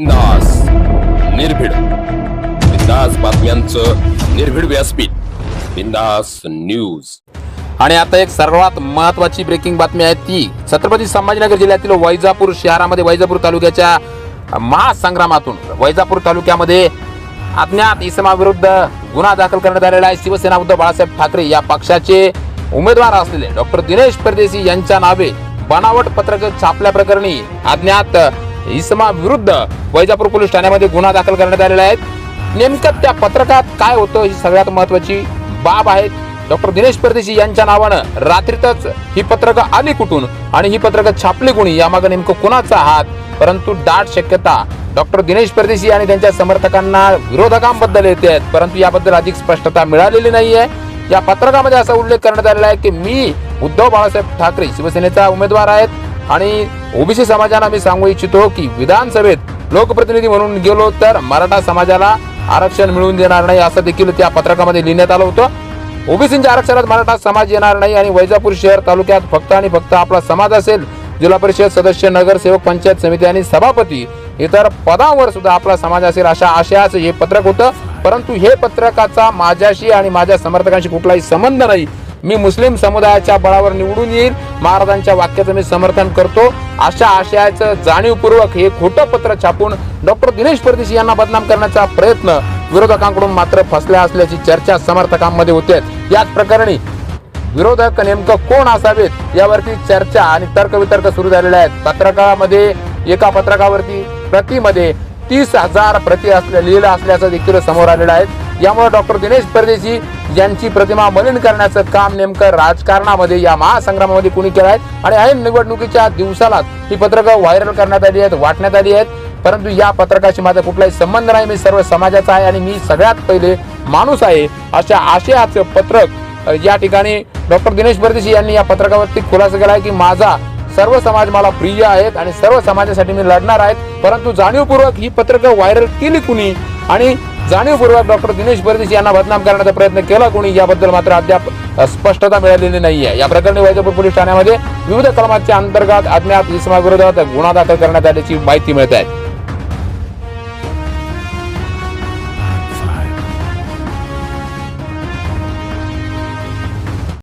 दास निर्भीड. बिंदास बातम्यांचं निर्भीड व्यासपीठ. बिंदास न्यूज. आणि आता एक सर्वात महत्वाची ब्रेकिंग बातमी आहे ती. छत्रपती संभाजीनगर जिल्ह्यातील वैजापूर शहरामध्ये वैजापूर तालुक्याच्या महासंग्रामातून वैजापूर तालुक्यामध्ये अज्ञात इसमाविरुद्ध गुन्हा दाखल करण्यात आलेला आहे. शिवसेना उद्धव बाळासाहेब ठाकरे या पक्षाचे उमेदवार असलेले डॉक्टर दिनेश परदेशी यांच्या नावे बनावट पत्रक छापल्या प्रकरणी अज्ञात इसमा विरुद्ध वैजापूर पोलीस ठाण्यामध्ये गुन्हा दाखल करण्यात आलेला आहे. नेमकं त्या पत्रकात काय होतं ही सगळ्यात महत्वाची बाब आहे. डॉक्टर दिनेश परदेशी यांच्या नावानं रात्रीतच ही पत्रकं आली कुठून? आणि ही पत्रकं छापली कोणी? यामागे नेमकं कुणाचा हात? परंतु दाट शक्यता डॉक्टर दिनेश परदेशी आणि त्यांच्या समर्थकांना विरोधकांबद्दल येते आहेत. परंतु याबद्दल अधिक स्पष्टता मिळालेली नाहीये. या पत्रकामध्ये असा उल्लेख करण्यात आलेला आहे की मी उद्धव बाळासाहेब ठाकरे शिवसेनेचा उमेदवार आहेत. आणि ओबीसी समाजाला मी सांगू इच्छितो की विधानसभेत लोकप्रतिनिधी म्हणून गेलो तर मराठा समाजाला आरक्षण मिळवून देणार नाही असं देखील त्या पत्रकामध्ये लिहिण्यात आलं होतं. ओबीसीच्या आरक्षणात मराठा समाज येणार नाही आणि वैजापूर शहर तालुक्यात फक्त आणि फक्त आपला समाज असेल. जिल्हा परिषद सदस्य नगरसेवक पंचायत समिती आणि सभापती इतर पदांवर सुद्धा आपला समाज असेल अशा आशयाचं हे पत्रक होतं. परंतु हे पत्रकाचा माझ्याशी आणि माझ्या समर्थकांशी कुठलाही संबंध नाही. मी मुस्लिम समुदायाच्या बळावर निवडून येईल महाराजांच्या वाक्याचं मी समर्थन करतो. अशा आशयाचं जाणीवपूर्वक हे खोटं पत्र छापून डॉक्टर दिनेश परदेशी यांना बदनाम करण्याचा प्रयत्न विरोधकांकडून मात्र फसल्या असल्याची चर्चा समर्थकांमध्ये होते. याच प्रकरणी विरोधक नेमकं कोण असावेत यावरती चर्चा आणि तर्कवितर्क सुरू झालेले आहेत. पत्रकामध्ये एका पत्रकावरती प्रतिमध्ये तीस हजार प्रती असल्या लिहिलं असल्याचं देखील समोर आलेलं आहे. यामुळे डॉक्टर दिनेश परदेशी यांची प्रतिमा मलिन करण्याचं काम नेमकं राजकारणामध्ये या महासंग्रामामध्ये कुणी केलं आहे आणि ऐन निवडणुकीच्या दिवसालाच ही पत्रकं व्हायरल करण्यात आली आहेत वाटण्यात आली आहेत. परंतु या पत्रकाशी माझा कुठलाही संबंध नाही. मी सर्व समाजाचा आहे आणि मी सगळ्यात पहिले माणूस आहे अशा आशयाचं पत्रक या ठिकाणी डॉक्टर दिनेश परदेशी यांनी या पत्रकावरती खुलासा केला आहे की माझा सर्व समाज मला प्रिय आहेत आणि सर्व समाजासाठी मी लढणार आहेत. परंतु जाणीवपूर्वक ही पत्रकं व्हायरल केली कुणी? आणि जाणीवपूर्वक डॉक्टर दिनेश परदेशी यांना बदनाम करण्याचा प्रयत्न केला. कोणी याबद्दल मात्र अद्याप स्पष्टता मिळालेली नाहीये. या प्रकरणी वैजापूर पोलीस ठाण्यामध्ये विविध कलमाच्या अंतर्गत अज्ञात इसमाविरोधात गुन्हा दाखल करण्यात आल्याची माहिती मिळत आहे.